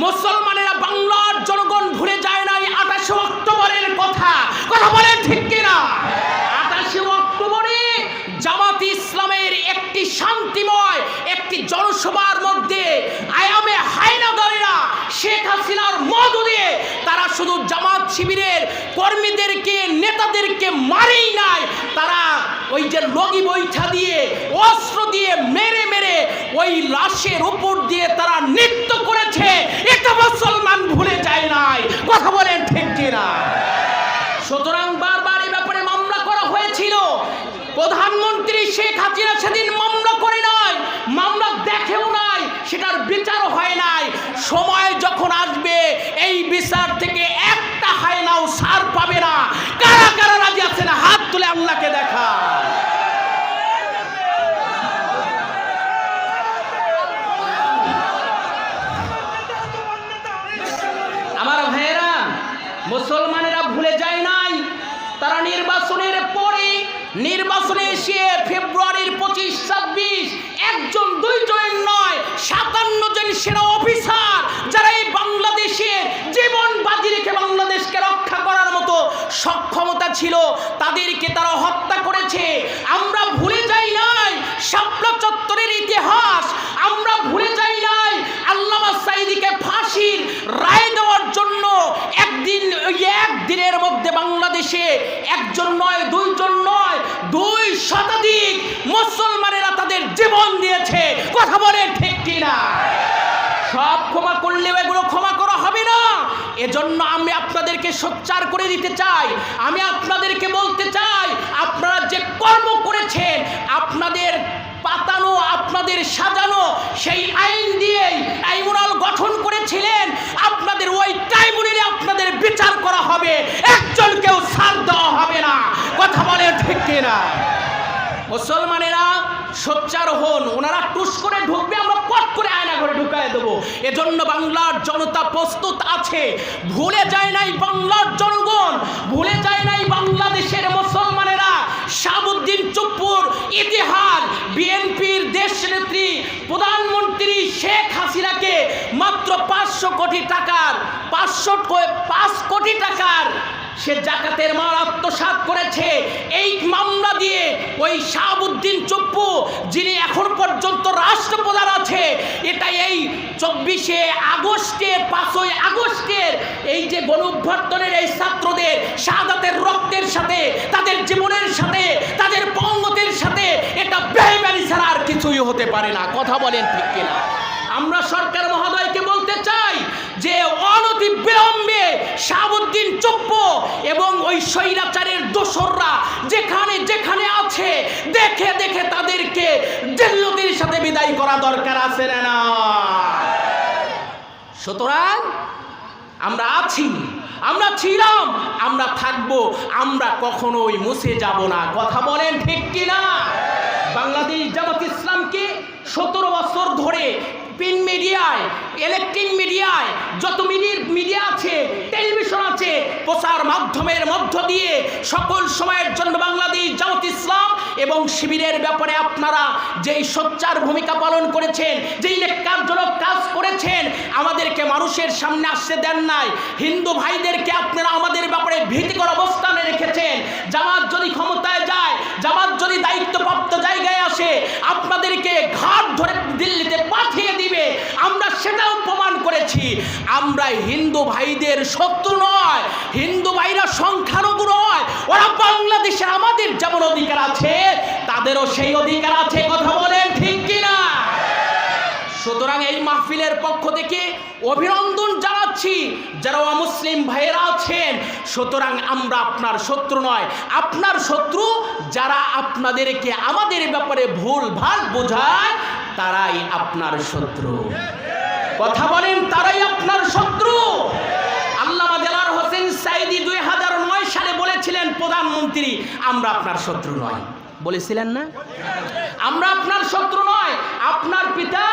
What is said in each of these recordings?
মুসলমানেরা বাংলার জনগণ ভুলে যায় নাই আঠাশে অক্টোবরের কথা। কথা বলেন ঠিক কিনা? আঠাশে অক্টোবরে জামাত ইসলামের একটি শান্তিময়, একটি জনসভার মধ্যে আয়ামে হায়নাদারেরা শেখ হাসিনার মধ্য দিয়ে তারা শুধু জামাত শিবিরের কর্মীদেরকে, নেতাদেরকে মারেই নাই, তারা ওই যে লগি বৈঠা দিয়ে, অস্ত্র দিয়ে মেরে ওই লাশের উপর দিয়ে তারা নৃত্য করেছে। এটা মুসলমান ভুলে যায় নাই। কথা বলেন ঠিক কিনা? সুতরাং বারবার এই ব্যাপারে মামলা করা হয়েছিল। প্রধানমন্ত্রী শেখ হাসিনা সেদিন মামলা করে নাই। মামলা দেখেও নাই, সেটার বিচারও হয় নাই। সময় যখন আসবে, এই বিচার থেকে মুসলমানেরা ভুলে যায় নাই। তারা নির্বাচনের পরে, নির্বাচনে এসে ফেব্রুয়ারির পঁচিশ, ছাব্বিশ, একজন, দুইজনের নয়, সাতান্ন জন সেনা অফিসার যারা এই বাংলাদেশের জীবন বাজি রেখে বাংলাদেশকে রক্ষা করার মতো সক্ষমতা ছিল, তাদেরকে তারা হত্যা করেছে। আমরা ভুলে যাই নাই শাপলা চত্বরের ইতিহাস আমরা ভুলে যাই নাই আল্লামা সাইদিকে ফাঁসির রায় দেওয়ার জন্য একদিন ওই একদিনের মধ্যে বাংলাদেশে একজন নয়, দুইজন নয়, দুই শতাধিক মুসলমানেরা তাদের জীবন দিয়েছে। কথা বলে ঠিক কিনা? সব ক্ষমা করলেও এগুলো ক্ষমা করা হবে না। এজন্য আমি আপনাদেরকে সোচ্চার করে দিতে চাই। আমি আপনাদেরকে বলতে চাই, আপনারা যে কর্ম করেছেন, আপনাদের পাতানো, আপনাদের সাজানো, সেই আইন দিয়েই ট্রাইব্যুনাল গঠন করেছিলেন। আপনাদের ওই ট্রাইব্যুনালে আপনাদের বিচার করা হবে একজনকেও ছাড় দেওয়া হবে না কথা বলে ঠিক কিনা মুসলমানেরা সোচ্চার হন, ওনারা টুস করে ঢুকবে, আমরা পট করে আয়না করে ঢুকায় দেবো। এজন্য বাংলার জনতা প্রস্তুত আছে। ভুলে যায় নাই বাংলার জনগণ, ভুলে যায় নাই বাংলাদেশের মুসলমানেরা। শাহাবুদ্দিন চুপ্পুর ইতিহাস, বিএনপির দেশ নেত্রী প্রধানমন্ত্রী শেখ হাসিনাকে মাত্র পাঁচশো কোটি টাকার, পাঁচশো পাঁচ কোটি টাকার সে জাকাতের মাল আত্মসাৎ করেছে। ওই শাহাবুদ্দিন চপ্পু, যিনি এখন পর্যন্ত রাষ্ট্রপ্রধান আছে, এটা এই চব্বিশে আগস্টের পাঁচই আগস্টের এই যে গণঅভ্যর্থনের এই ছাত্রদের শাহাদাতের রক্তের সাথে, তাদের জীবনের সাথে, তাদের পঙ্গতের সাথে, এটা বেইমানি ছাড়া আর কিছুই হতে পারে না। কথা বলেন ঠিক কিনা? আমরা সরকার মহোদয়কে বলতে চাই যে অনতি বিলম্বে শাহাবুদ্দিন চপ্প এবং ওই স্বৈরাচারের দোসররা যেখানে যেখানে আছে, দেখে দেখে তাদেরকে জেল্লতির সাথে বিদায় করা দরকার আছে না না? সুতরাং আমরা আছি, আমরা ছিলাম, আমরা থাকব, আমরা কখনোই মুছে যাব না। কথা বলেন ঠিক কিনা? বাংলাদেশ জামাত ইসলামকে সতেরো বছর ধরে প্রিন্ট মিডিয়ায় ইলেকট্রিক মিডিয়ায়, যত মিডিয়া আছে টেলিভিশন আছে, প্রচার মাধ্যমের মধ্য দিয়ে সকল সময়ের জন্য বাংলাদেশ, জামাত ইসলাম এবং শিবিরের ব্যাপারে আপনারা যেই সোচ্চার ভূমিকা পালন করেছেন, যেই নেককারজনক কাজ করেছেন, আমাদেরকে মানুষের সামনে আসতে দেন নাই। হিন্দু ভাইদেরকে আপনারা আমাদের ব্যাপারে ভীতিকর অবস্থানে রেখেছেন। জামাত যদি ক্ষমতায় যায়, জামাত যদি দায়িত্বপ্রাপ্ত জায়গায় আসে, আপনাদেরকে ঘাট ধরে দিল্লিতে পাঠিয়ে আমরা সেটাও প্রমাণ করেছি। আমরা হিন্দু ভাইদের শত্রু নয়, হিন্দু ভাইরা সংখ্যালঘু নয়। ওরা বাংলাদেশে আমাদের যেমন অধিকার আছে, তাদেরও সেই অধিকার আছে, কথা বলেন ঠিক কিনা? সুতরাং এই মাহফিলের পক্ষ থেকে অভিনন্দন জানাচ্ছি, যারা মুসলিম ভাইয়েরা আছেন। সুতরাং আমরা আপনার শত্রু নয়, আপনার শত্রু যারা আপনাদেরকে আমাদের ব্যাপারে ভুল ভালো বোঝায় তারাই আপনার শত্রু। কথা বলেন, তারাই আপনার শত্রু। আল্লামা দেলার হোসেন সাইদি দুই হাজার নয় সালে বলেছিলেন, প্রধানমন্ত্রী, আমরা আপনার শত্রু নয়। বলেছিলেন না? আমরা আপনার শত্রু নয়। আপনার পিতা,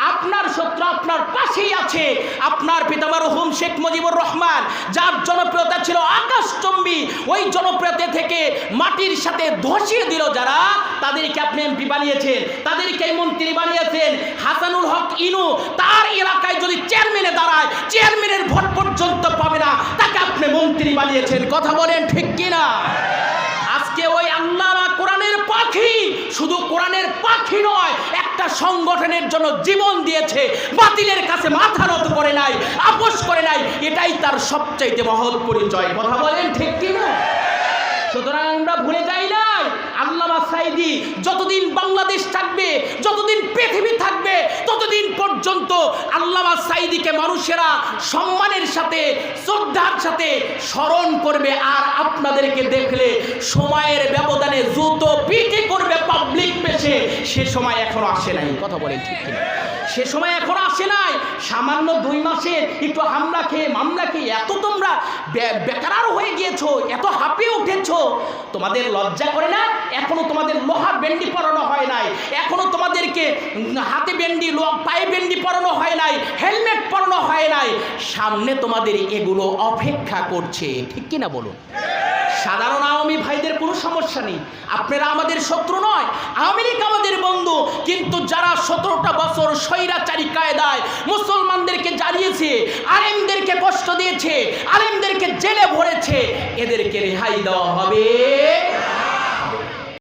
আপনার শত্রু আপনার পাশেই আছে। আপনার পিতা মরহুম শেখ মুজিবুর রহমান ছিল আকাশচম্বী। ওই জনপ্রিয়তা থেকে মাটির সাথে ধসিয়ে দিল যারা। তাদেরকে আপনি এমপি বানিয়েছেন, তাদেরকে মন্ত্রী বানিয়েছেন। হাসানুল হক ইনু তার এলাকায় যদি চেয়ারম্যানে দাঁড়ায়, চেয়ারম্যানের ভোট পর্যন্ত পাবে না। তাকে আপনি মন্ত্রী বানিয়েছেন। কথা বলেন ঠিক কিনা? পাখি শুধু কোরআনের পাখি নয়, একটা সংগঠনের জন্য জীবন দিয়েছে, বাতিলের কাছে মাথা নত করে নাই, আপোষ করে নাই, এটাই তার সবচাইতে মহৎ পরিচয়। কথা বলেন ঠিক কিনা? সুতরাং আমরা ভুলে যাই নাই আল্লামা যতদিন বাংলাদেশ থাকবে, যতদিন পৃথিবী থাকবে, ততদিন পর্যন্ত আল্লামা সাইদিকে মানুষেরা সম্মানের সাথে, শ্রদ্ধার সাথে স্মরণ করবে আর আপনাদেরকে দেখলে সময়ের ব্যবধানে দ্রুত পিটি করবে পাবলিক পেশে সে সময় এখনও আসে নাই। কথা বলেন ঠিক কিনা? সে সময় এখনও আসে নাই। সামান্য দুই মাসের একটু হামলা খেয়ে মামলা খেয়ে এত বেকারার হয়ে গিয়েছো, এত হাঁপিয়ে উঠেছ। তোমাদের লজ্জা করে না? এখনও তোমাদের লোহা বেন্ডি পরানো হয় নাই। এখনও তোমাদেরকে হাতে বেন্ডি পায়ে বেন্ডি পরানো হয় নাই, হেলমেট পরানো হয় নাই। সামনে তোমাদের এগুলো অপেক্ষা করছে, ঠিক কিনা বলুন? সাধারণ আওয়ামী ভাইদের কোনো সমস্যা নেই। আপনারা আমাদের শত্রু নয় লীগ আমাদের বন্ধু, কিন্তু যারা সতেরোটা বছর স্বৈরাচারী কায়দায় মুসলমানদেরকে জ্বালিয়েছে আলেমদেরকে কষ্ট দিয়েছে, আলেমদেরকে জেলে ভরেছে, এদেরকে রেহাই দেওয়া হবে।